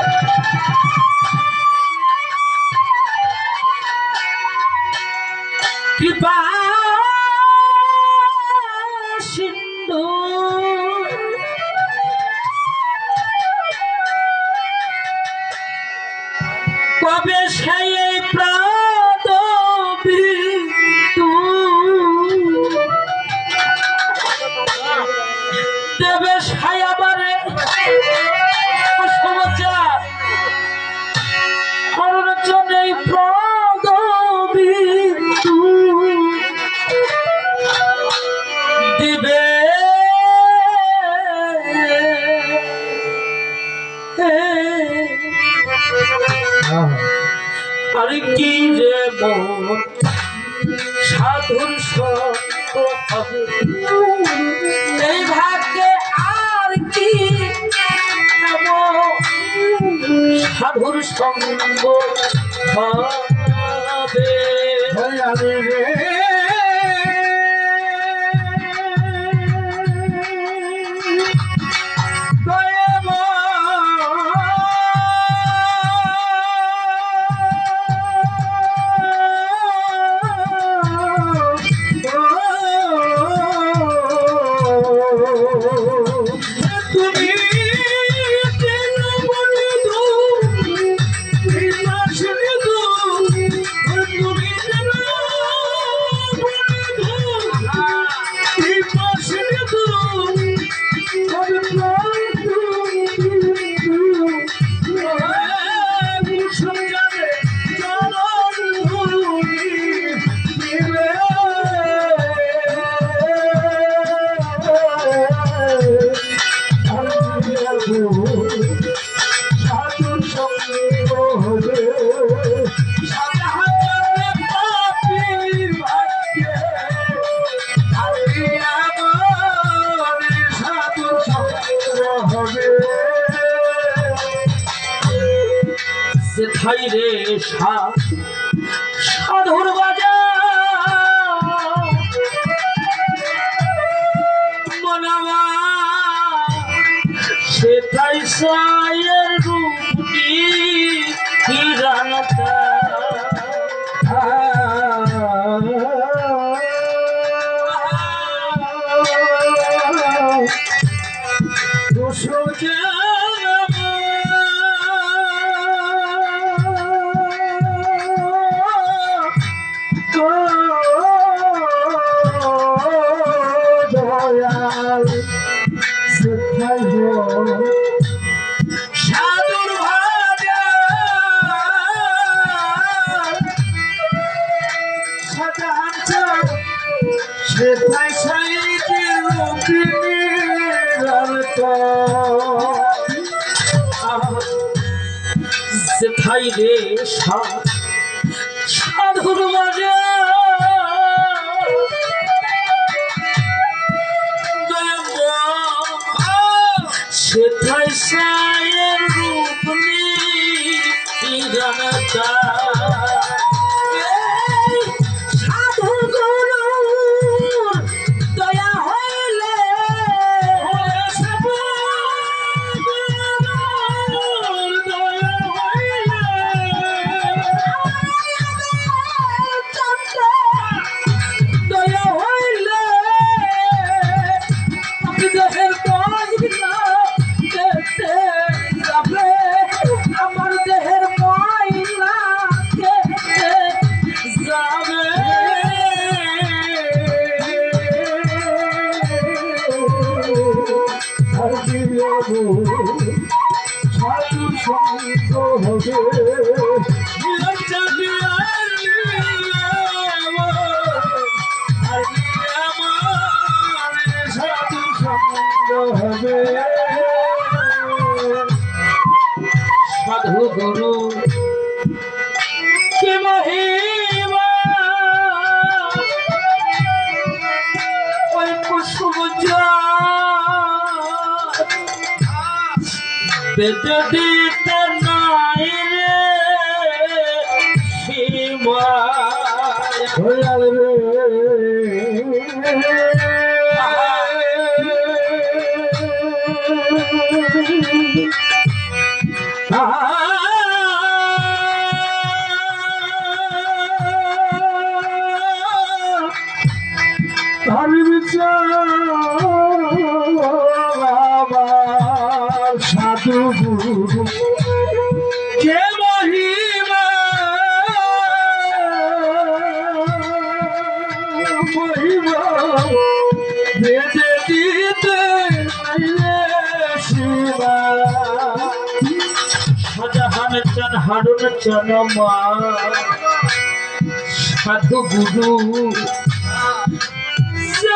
フフフフフ。সাধুর সঙ্গ আমি রে। খাই রে সাধুর বাজার মনামা সে তাই হাই রে সাধুর মাঝে। সেথায় সায়ের রূপ নিয়ে জানতা Pedro de চান হারুন চান মা সাধু গুরু সে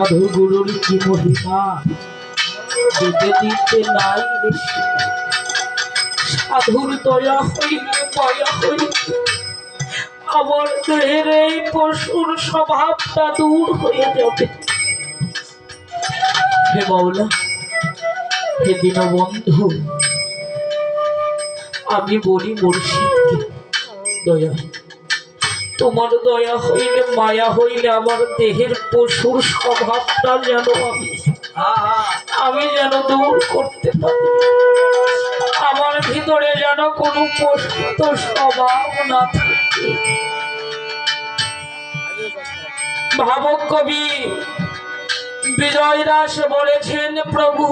সাধু গুরুর কি মহিমা? দিতে নাই রে। সাধুর দয়া হইলে হইলে আমার দেহের এই পশুর স্বভাবটা দূর হয়ে যাবে। হে হে আমি বলি মুর্শিদকে। দয়া। তোমার দয়া হইলে, মায়া হইলে আমার দেহের পশুর স্বভাবটা যেন আমি আমি যেন দূর করতে পারি। আমার ভিতরে যেন কোনো পশুত স্বভাব না থাকে। ভাবক কবি বিজয় দাস বলেছেন, প্রভু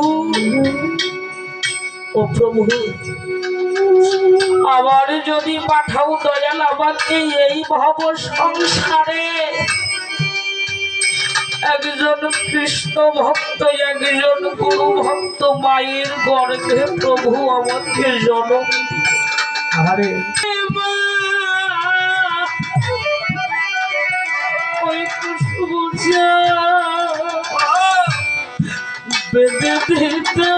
ও প্রভু আবার যদি পাঠাও দয়াল আমাকে এই ভব সংসারে। একজন কৃষ্ণ ভক্ত একজন গুরু ভক্ত মায়ের গর্ভে প্রভু আমাকে জন্ম আরে ওই কুসুম দিতে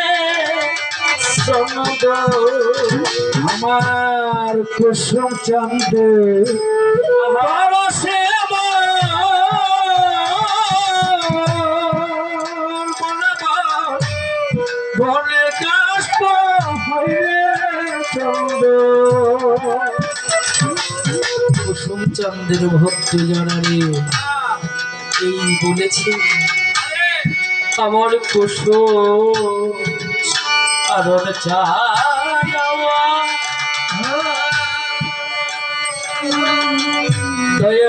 আমার কুসুম চন্দ্রে পরশে বনে কাষ্ট হইলে চন্দ্র। কুসুম চন্দ্রের ভক্ত জনারে এই বলেছে আমার কুসুম আরণ চাওয়া দয়ে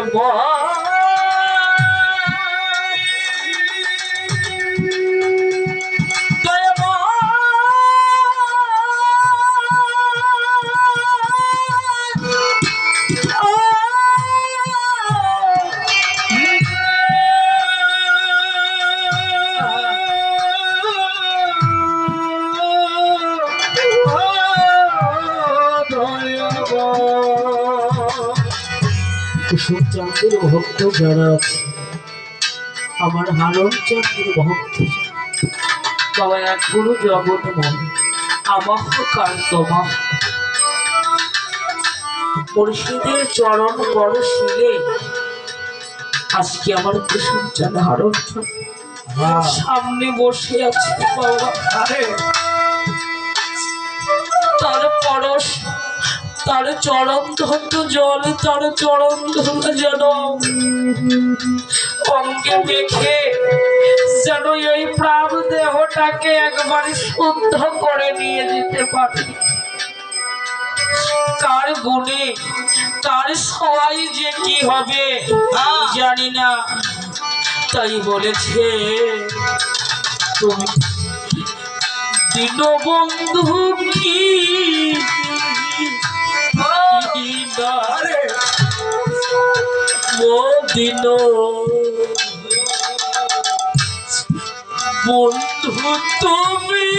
চন্দ্রের ভক্ত যারা আছে আমার হারণ চন্দ্রের ভক্ত। বাবা এক গুরু জগৎ মন আমাহ কান্তমা মুর্শিদের চরণ বড় শিলে। আজকে আমার কুসুম চাঁদ হারণ চন্দ্র। সামনে বসে আছে। বাবা আরে। তার চরম ধন্য জল, তার চরম ধন্য যেন অঙ্গে মেখে যেন এই প্রাণ দেহটাকে একবার শুদ্ধ করে নিয়ে যেতে পারি। কার গুণে, কার সবাই যে কি হবে জানি না। তাই বলেছে, তুমি দীনবন্ধু কি? দিন বন্ধু তুমি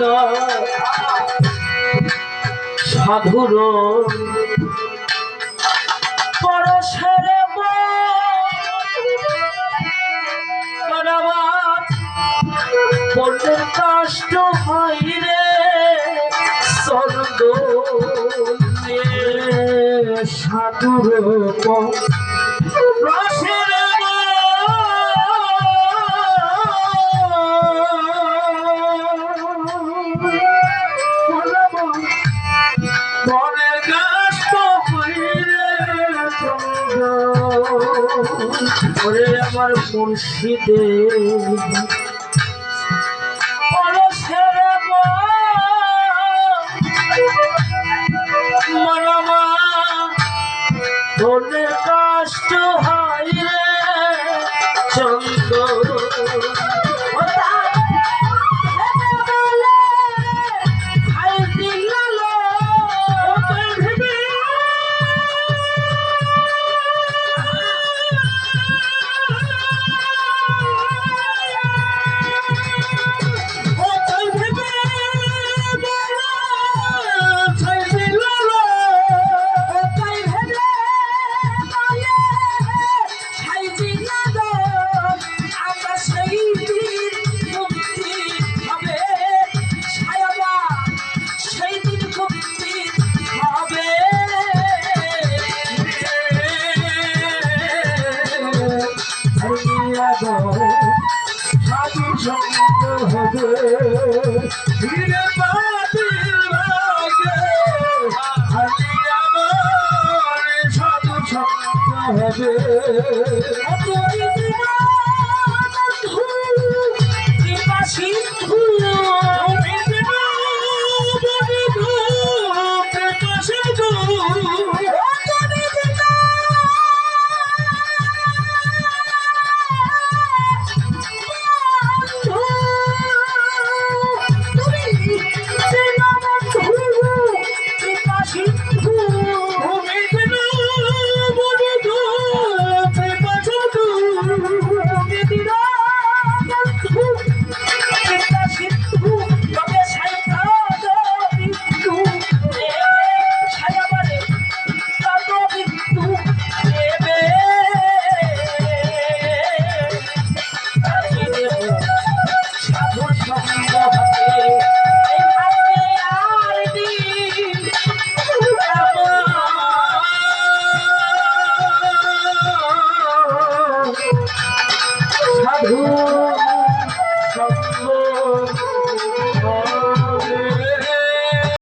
না সাধুর পরশের কষ্ট হয় রে স্বর্গ সাধুর আমার মুর্শিদে হবে।